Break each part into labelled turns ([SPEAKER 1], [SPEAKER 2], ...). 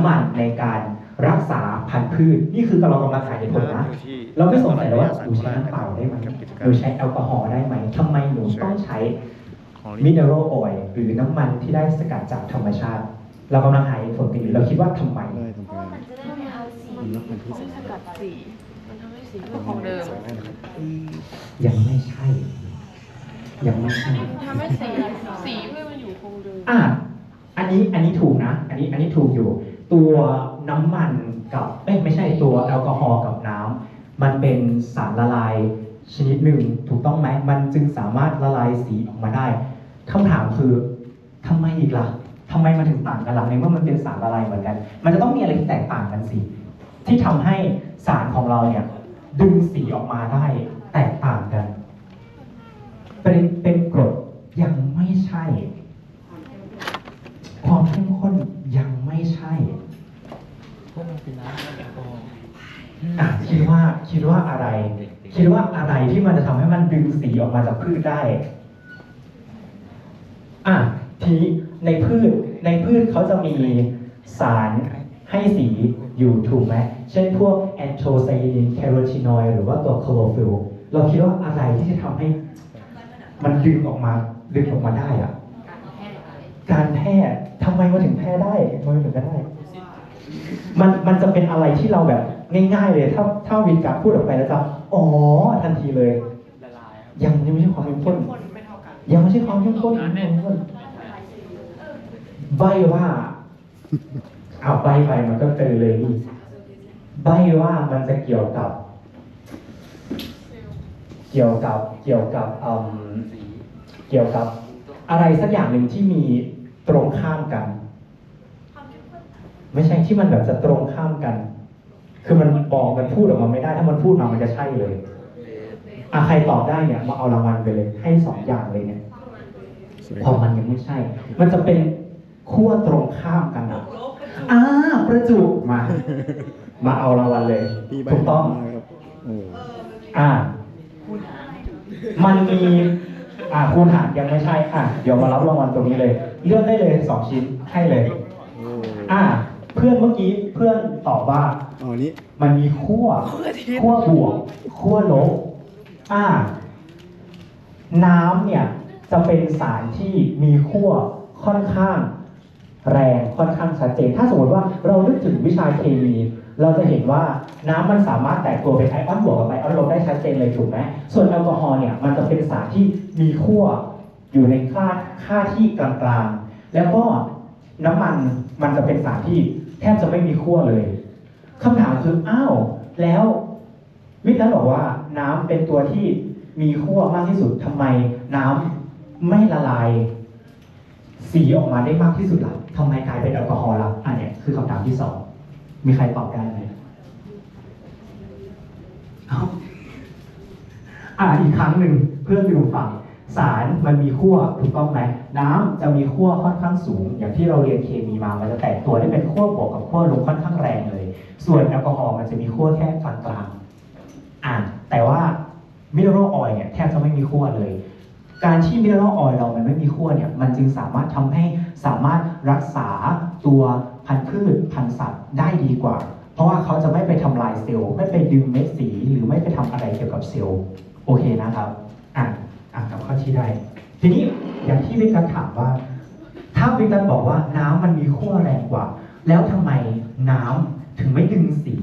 [SPEAKER 1] ำมันในการรักษาพันธุ์พืช นี่คือเรากำลังหาเหตุผลนะ เราไม่สงสัยเลยว่าหนูใช้น้ำเปล่าได้ไหมหนูใช้แอลกอฮอล์ได้ไหมทำไมหนูต้องใช้มินเนอรัลออยล์หรือน้ำมันที่ได้สกัดจากธรรมชาติ เรากำลังหาเหตุผลกันอยู่เราคิดว่าทำไม
[SPEAKER 2] ได้ทำ
[SPEAKER 3] เพราะ
[SPEAKER 2] กา
[SPEAKER 3] ว่ารมันจะได้ไม่เอาสี
[SPEAKER 2] มันมันที่
[SPEAKER 3] ไม่
[SPEAKER 2] ใส่
[SPEAKER 3] สกัดสีมันทำให้สีไม่คงเดิม
[SPEAKER 2] ใส่ได้นะครับ
[SPEAKER 1] ยังไม่ใช่ยังไม่ใช่
[SPEAKER 3] มันทำให้สีสีเพื่อมันอยู่คงเดิม
[SPEAKER 1] อะอันนี้อันนี้ถูกนะ อันนี้อันนี้ถูกอยู่ ตัวน้ำมันกับเอ้ไม่ใช่ตัวแอลกอฮอล์กับน้ำมันเป็นสารละลายชนิดหนึ่งถูกต้องไหมมันจึงสามารถละลายสีออกมาได้คำถามคือทำไมอีกล่ะทำไมมันถึงต่างกันล่ะในเมื่อมันเป็นสารละลายเหมือนกัน มันจะต้องมีอะไรที่แตกต่างกันสิที่ทำให้สารของเราเนี่ยดึงสีออกมาได้แตกต่างกัน เป็นเป็นกรดยังไม่ใช่ ความเข้มข้นยังไม่ใช่
[SPEAKER 4] พวกมันเป็นน้ำแอลกอฮอล์
[SPEAKER 1] อะคิดว่าคิดว่าอะไร คิดว่าอะไรที่มันจะทำให้มันดึงสีออกมาจากพืชได้อะทีนี้ในพืชในพืชเขาจะมีสารให้สีอยู่ถูกไหมเช่นพวกแอนโทไซยานินแคโรทีนอยด์หรือว่าตัวโคลอฟิลเราคิดว่าอะไรที่จะทำให้มันดึงออกมาดึงออกมาได้อะการแพร่ทำไมมันถึงแพร่ได้ทำไมมันถึงก็ได้ มันมันจะเป็นอะไรที่เราแบบง่าย ๆ เลย ถ้าถ้าวินการพูดออกไปแล้วจะอ๋อทันทีเลย
[SPEAKER 4] ละลายครับ
[SPEAKER 1] ยังยังไม่ใช่ความเข้มข้น
[SPEAKER 4] ไม่เท่ากัน
[SPEAKER 1] ยังไม่ใช่ความเข้มข้นยังไม่ใช่ความเข้มข้นใบว่าเอาใบไปมันก็เจอเลยนี่ใบว่ามันจะเกี่ยวกับ เกี่ยวกับเกี่ยวกับอืมเกี่ยวกับ อะไรสักอย่างหนึ่งที่มีตรงข้ามกัน ไม่ใช่ที่มันแบบจะตรงข้ามกัน คือมันบอกมันพูดออกมาไม่ได้ ถ้ามันพูดมามันจะใช่เลยอะใครตอบได้เนี่ยมาเอารางวัลไปเลย ให้สองอย่างเลยเนี่ย
[SPEAKER 2] สวย
[SPEAKER 1] พอมันยังไม่ใช่ มันจะเป็นขั้วตรงข้ามกันอะอ่าประจุมา มาเอารางวัลเลย
[SPEAKER 2] ตีใบ
[SPEAKER 1] ถูกต้อง
[SPEAKER 2] มาครับโอ้
[SPEAKER 1] อ่า มันมีอ่าคูณหารยังไม่ใช่อะเดี๋ยวมารับรางวัลตรงนี้เลย เลือกได้เลยสองชิ้นให้เลย
[SPEAKER 2] โอ้
[SPEAKER 1] อ่า เพื่อนเมื่อกี้เพื่อนตอบว่า
[SPEAKER 2] อ๋อนี่
[SPEAKER 1] มันมีขั้วขั้วบวกขั้วลบอ่า น้ำเนี่ยจะเป็นสารที่มีขั้วค่อนข้าง แรงค่อนข้างชัดเจน ถ้าสมมติว่าเรานึกถึงวิชาเคมีเราจะเห็นว่าน้ำมันสามารถแตกตัวเป็นไอออนบวกกับไอออนลบได้ชัดเจนเลยถูกไหมส่วนแอลกอฮอล์เนี่ยมันจะเป็นสารที่มีขั้วอยู่ในค่าค่าที่กลางๆ แล้วก็น้ำมันมันจะเป็นสารที่ แทบจะไม่มีขั้วเลยคำถามคืออ้าวแล้ววิทย์นั้นบอกว่าน้ำเป็นตัวที่มีขั้วมากที่สุดทำไมน้ำไม่ละลาย สีออกมาได้มากที่สุดล่ะทำไมกลายเป็นแอลกอฮอล์ล่ะอันเนี้ยคือคำถามที่สองมีใครตอบได้ไหมอ้าอ่าอีกครั้งหนึ่งเพื่อนลืมฟัง สารมันมีขั้วถูกต้องไหมน้ำจะมีขั้วค่อนข้างสูง อย่างที่เราเรียนเคมีมามันจะแตกตัวได้เป็นขั้วบวกกับขั้วลบค่อนข้างแรงเลย ส่วนแอลกอฮอล์มันจะมีขั้วแค่กลางๆอ่าแต่ว่ามิเนอรัลออยล์เนี่ยแทบจะไม่มีขั้วเลย การที่มิเนอรัลออยล์เรามันไม่มีขั้วเนี่ยมันจึงสามารถทำให้สามารถรักษาตัวพันธุ์พืชพันธุ์สัตว์ได้ดีกว่า เพราะว่าเขาจะไม่ไปทำลายเซลล์ไม่ไปดึงเม็ดสีหรือไม่ไปทำอะไรเกี่ยวกับเซลล์โอเคนะครับอะอะ กับข้อที่ได้ ทีนี้อย่างที่วิกัสถามว่า ถ้าวิกัสบอกว่าน้ำมันมีขั้วแรงกว่า แล้วทำไมน้ำถึงไม่ดึงสี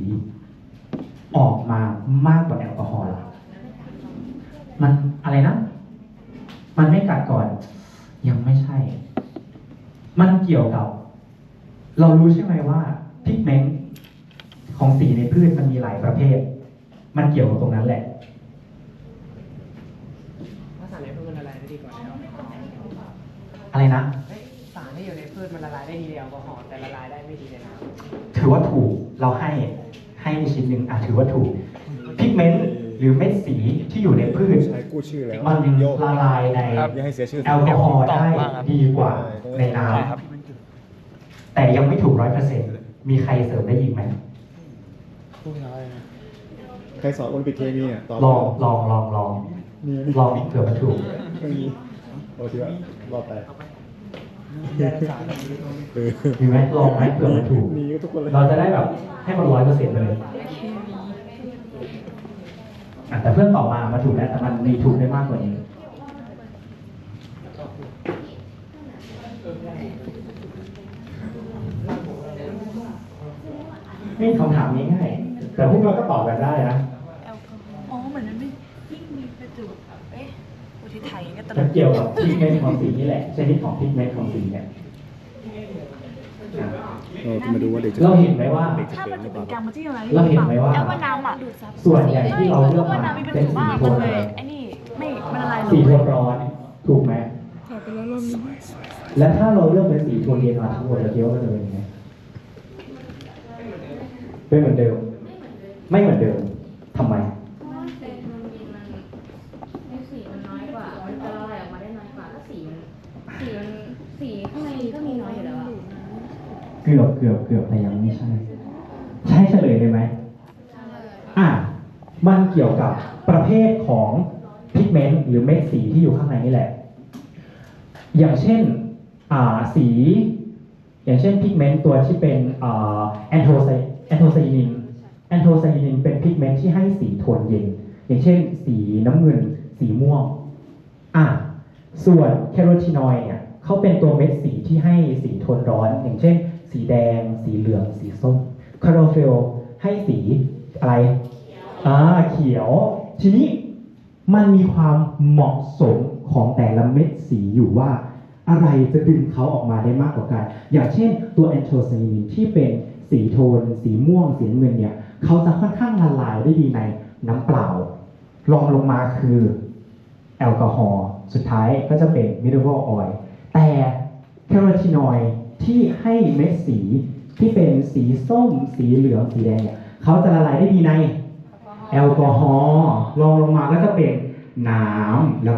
[SPEAKER 1] ออกมามากกว่าแอลกอฮอล์ล่ะมันอะไรนะ มันไม่กัดก่อน ยังไม่ใช่ มันเกี่ยวกับ เรารู้ใช่ไหมว่าพิกเมนต์ของสีในพืชมันมีหลายประเภท มันเกี่ยวกับตรงนั้นแหละ
[SPEAKER 4] ถ้าสารในพืชมันละลายได้ดีกว่าแอลกอฮอล์
[SPEAKER 1] อะไรนะ
[SPEAKER 4] เฮ้ยสารที่อยู่ในพืชมันละลายได้ดีในแอลกอฮอล์แต่ละลายได้ไม่ดีในน้
[SPEAKER 1] ถือว่าถูกเราให้ให้ชิ้นหนึ่งอะถือว่าถูกพิกเมนต์หรือเม็ดสีที่อยู่ในพืช
[SPEAKER 2] ใช้กู้ชื่อแล้ว
[SPEAKER 1] มัน
[SPEAKER 2] โยก
[SPEAKER 1] ละลายใน
[SPEAKER 2] อย่าให้เสียชื่อ
[SPEAKER 1] แอลกอฮอล์ได้ดีกว่าในน้ำ
[SPEAKER 4] ใช่ครับำ
[SPEAKER 1] แต่ยังไม่ถูกร้อยเปอร์เซ็นต์มีใครเสริมได้อีกไหม
[SPEAKER 4] พูดน้อยนะ
[SPEAKER 2] ใครสอนโอลิมปิกเคมีเนี่ยตอบ
[SPEAKER 1] ลองลองลองลอง
[SPEAKER 2] นี่
[SPEAKER 1] ลองอีกเผื่อมันถูก
[SPEAKER 2] ไม่มี โอ้ถือว่ารอดไปเออ
[SPEAKER 1] มีไหมลองไหมเผื่อมันถูก
[SPEAKER 2] มีก็ทุกคนเลย
[SPEAKER 1] เราจะได้แบบให้มันร้อยเปอร์เซ็นต์ไปเลยอะแต่เพื่อนตอบมามาถูกแล้วแต่มันมีถูกได้มากกว่านี้นี่คำถามนี้ง่าย แต่พวกเราก็ตอบกันได้นะ
[SPEAKER 5] อ๋อเหมือนมันไม่ยิ่งมีประจุเอ๊ะ อุทิศไทยก็ตล
[SPEAKER 1] มัน
[SPEAKER 5] ก
[SPEAKER 1] เกี่ยวกับพิกเมนต์ของสีนี่แหละชนิดของพิกเมนต์ของสีเนี่ยอะ
[SPEAKER 2] เราจะมาดูว่าเด็กจะ
[SPEAKER 1] เราเห็นไหมว่า
[SPEAKER 2] เด็กจะ
[SPEAKER 5] ถ้า
[SPEAKER 2] เกิ
[SPEAKER 5] มั
[SPEAKER 2] ด
[SPEAKER 5] น
[SPEAKER 2] หรือเป
[SPEAKER 5] เป็
[SPEAKER 2] ล่า
[SPEAKER 5] นกรรมที่อะไร
[SPEAKER 1] เราเห็นไหมว่า
[SPEAKER 5] แอลว่าน้ำอะ
[SPEAKER 1] ส่วนใหญ่ที่เราเลือก
[SPEAKER 5] ว่า
[SPEAKER 1] มา
[SPEAKER 5] น้ำมีประ
[SPEAKER 1] เป็น
[SPEAKER 5] จุ
[SPEAKER 1] สี
[SPEAKER 5] มาก
[SPEAKER 1] โท
[SPEAKER 5] มัน
[SPEAKER 1] น
[SPEAKER 5] เล
[SPEAKER 1] อะไร
[SPEAKER 5] ยไอ้นี่ไม่มันละลาย
[SPEAKER 1] สีโท
[SPEAKER 5] เลย
[SPEAKER 1] นร้อนถูกไหมและถ้าเราเลือกเป็นสีโทนเย็นมาทั้งหมดเราคิดว่ามันจะเป็นยังไงเป็นเหมือนเดิม ไม่เหมือนเดิมทำไม
[SPEAKER 6] เพราะว่าเซนมันมีมันมีสีมันน้อยกว่า มันจะละลายออกมาได้น้อยกว่าแล้วสีมันสีมันสีข้างในก็มีน้อยอยู่แล้วอะ
[SPEAKER 1] เกือบเกือบเกือบแต่ยังไม่ใช่ ใช่เฉลยเลยไหมอะมันเกี่ยวกับประเภทของพิกเมนต์หรือเม็ดสีที่อยู่ข้างในนี่แหละ อย่างเช่นอ่าสี อย่างเช่นพิกเมนต์ตัวที่เป็นอ่าแอนโทไซแอนโทไซนินแอนโทไซนินเป็นพิกเมนต์ที่ให้สีโทนเย็น อย่างเช่น สีน้ำเงิน สีม่วงอะส่วนแคโรทีนอยด์เนี่ยเขาเป็นตัวเม็ดสีที่ให้สีโทนร้อน อย่างเช่น สีแดง สีเหลือง สีส้มคาร์โรฟิลให้สีอะไรอ่าเขียว ทีนี้มันมีความเหมาะสมของแต่ละเม็ดสีอยู่ว่า อะไรจะดึงเขาออกมาได้มากกว่ากัน อย่างเช่นตัวแอนโทไซนีนที่เป็นสีโทน สีม่วง สีเงินเนี่ยเขาจะค่อนข้างละลายได้ดีในน้ำเปล่ารองลงมาคือแอลกอฮอล์สุดท้ายก็จะเป็นมิเ e อ a l ออยล์แต่แคโรทีนอยด์ ที่ให้เม็ดสีที่เป็นสีส้ม สีเหลือง สีแดงเนี่ยเขาจะละลายได้ดีในแอลกอฮอล์รองลงมาก็จะเป็นน้ำแล้ว